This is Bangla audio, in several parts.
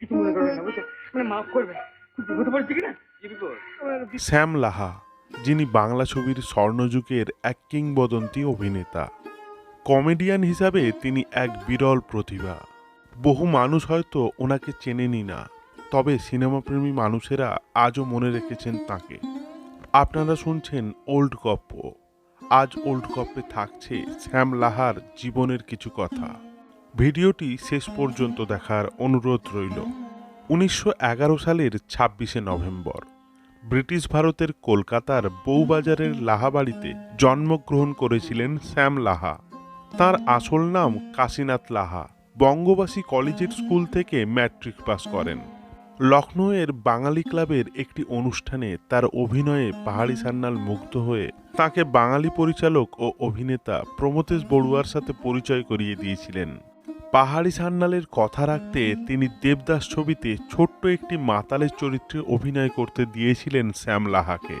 কিছু মনে করবেন না বুঝছেন মানে মাফ করবে। বিপদে পড়েছি কিনা কি। বিপদ আমার বিপদ- শ্যাম লাহা যিনি বাংলা ছবির স্বর্ণযুগের এক কিংবদন্তি অভিনেতা। কমেডিয়ান হিসাবে তিনি এক বিরল প্রতিভা। বহু মানুষ হয়তো ওনাকে চেনেনি না তবে সিনেমাপ্রেমী মানুষেরা আজও মনে রেখেছেন তাকে। আপনারা শুনছেন ওল্ড গপ্প। আজ ওল্ড গপ্পে থাকছে শ্যাম লাহার জীবনের কিছু কথা। ভিডিওটি শেষ পর্যন্ত দেখার অনুরোধ রইল। উনিশশো এগারো সালের ছাব্বিশে নভেম্বর, ব্রিটিশ ভারতের কলকাতার বউবাজারের লাহাবাড়িতে জন্মগ্রহণ করেছিলেন শ্যাম লাহা। তার আসল নাম কাশীনাথ লাহা। বঙ্গবাসী কলেজের স্কুল থেকে ম্যাট্রিক পাস করেন। লখনৌয়ের বাঙালি ক্লাবের একটি অনুষ্ঠানে তার অভিনয়ে পাহাড়ি সান্যাল মুগ্ধ হয়ে তাকে বাঙালি পরিচালক ও অভিনেতা প্রমথেশ বড়ুয়ার সাথে পরিচয় করিয়ে দিয়েছিলেন। পাহাড়ি সান্যালের কথা রাখতে তিনি দেবদাস ছবিতে ছোট্ট একটি মাতালের চরিত্রে অভিনয় করতে দিয়েছিলেন শ্যাম লাহাকে।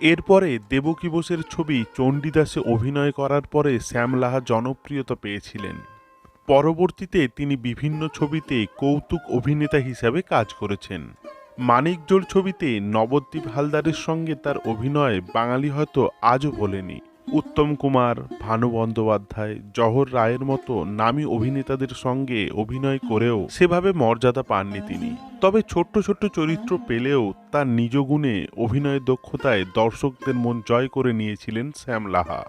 এরপরে দেবকী বোসের ছবি চণ্ডীদাসে অভিনয় করার পরে শ্যাম লাহা জনপ্রিয়তা পেয়েছিলেন। পরবর্তীতে তিনি বিভিন্ন ছবিতে কৌতুক অভিনেতা হিসাবে কাজ করেছেন। মানিকজোড় ছবিতে নবদ্বীপ হালদারের সঙ্গে তার অভিনয় বাঙালি হয়তো আজও ভোলেনি। উত্তম কুমার ভানু বন্দ্যোপাধ্যায়, জহর রায়ের মতো নামী অভিনেতাদের সঙ্গে অভিনয় করেও সেভাবে মর্যাদা পাননি তিনি। তবে ছোট্ট ছোট্ট চরিত্র পেলেও তার নিজ গুণে অভিনয় দক্ষতায় দর্শকদের মন জয় করে নিয়েছিলেন শ্যাম লাহা।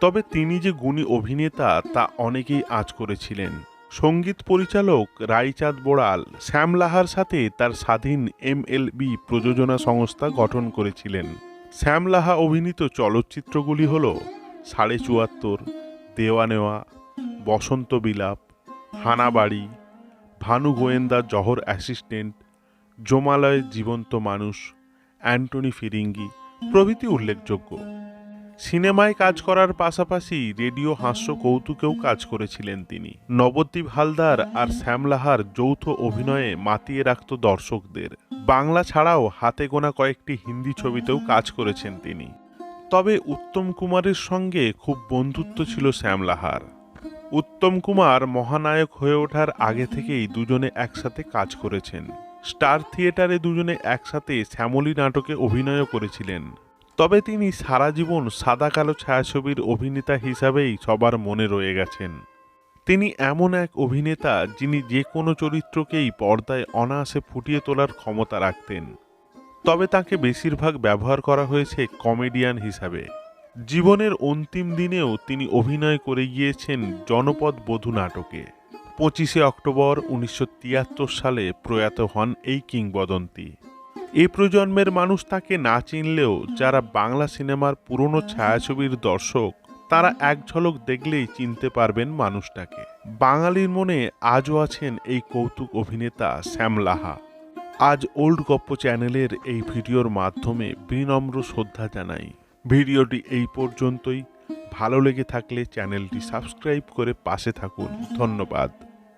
তবে তিনি যে গুণী অভিনেতা তা অনেকেই আঁচ করেছিলেন। সংগীত পরিচালক রাইচাঁদ বোড়াল শ্যাম লাহার সাথে তার স্বাধীন এমএলবি প্রযোজনা সংস্থা গঠন করেছিলেন। শ্যাম লাহা অভিনীত চলচ্চিত্রগুলি হল সাড়ে চুয়াত্তর দেওয়া নেওয়া বসন্ত বিলাপ, হানাবাড়ি, ভানু গোয়েন্দা জহর অ্যাসিস্ট্যান্ট, জমালয় জীবন্ত মানুষ, অ্যান্টনি ফিরিঙ্গি প্রভৃতি উল্লেখযোগ্য। সিনেমায় কাজ করার পাশাপাশি রেডিও হাস্য কৌতুকেও কাজ করেছিলেন তিনি। নবদ্বীপ হালদার আর শ্যামলাহার যৌথ অভিনয়ে মাতিয়ে রাখত দর্শকদের। বাংলা ছাড়াও হাতে গোনা কয়েকটি হিন্দি ছবিতেও কাজ করেছেন তিনি। তবে উত্তম কুমারের সঙ্গে খুব বন্ধুত্ব ছিল শ্যামলাহার উত্তম কুমার মহানায়ক হয়ে ওঠার আগে থেকেই দুজনে একসাথে কাজ করেছেন। স্টার থিয়েটারে দুজনে একসাথে শ্যামলী নাটকে অভিনয়ও করেছিলেন। তবে তিনি সারা জীবন সাদা কালো ছায়াছবির অভিনেতা হিসাবেই সবার মনে রয়ে গেছেন। তিনি এমন এক অভিনেতা যিনি যে কোনো চরিত্রকেই পর্দায় অনায়াসে ফুটিয়ে তোলার ক্ষমতা রাখতেন। তবে তাকে বেশিরভাগ ব্যবহার করা হয়েছে কমেডিয়ান হিসাবে। জীবনের অন্তিম দিনেও তিনি অভিনয় করে গিয়েছেন জনপদ বধূ নাটকে। পঁচিশে অক্টোবর উনিশশো তিয়াত্তর সালে প্রয়াত হন এই কিংবদন্তি। এই প্রজন্মের মানুষ তাকে না চিনলেও যারা বাংলা সিনেমার পুরনো ছায়াছবির দর্শক, তারা এক ঝলক দেখলেই চিনতে পারবেন মানুষটাকে। বাঙালির মনে আজও আছেন এই কৌতুক অভিনেতা শ্যাম লাহা। আজ ওল্ড গপ্প চ্যানেলের এই ভিডিওর মাধ্যমে বিনম্র শ্রদ্ধা জানাই। ভিডিওটি এই পর্যন্তই। ভালো লেগে থাকলে চ্যানেলটি সাবস্ক্রাইব করে পাশে থাকুন। ধন্যবাদ।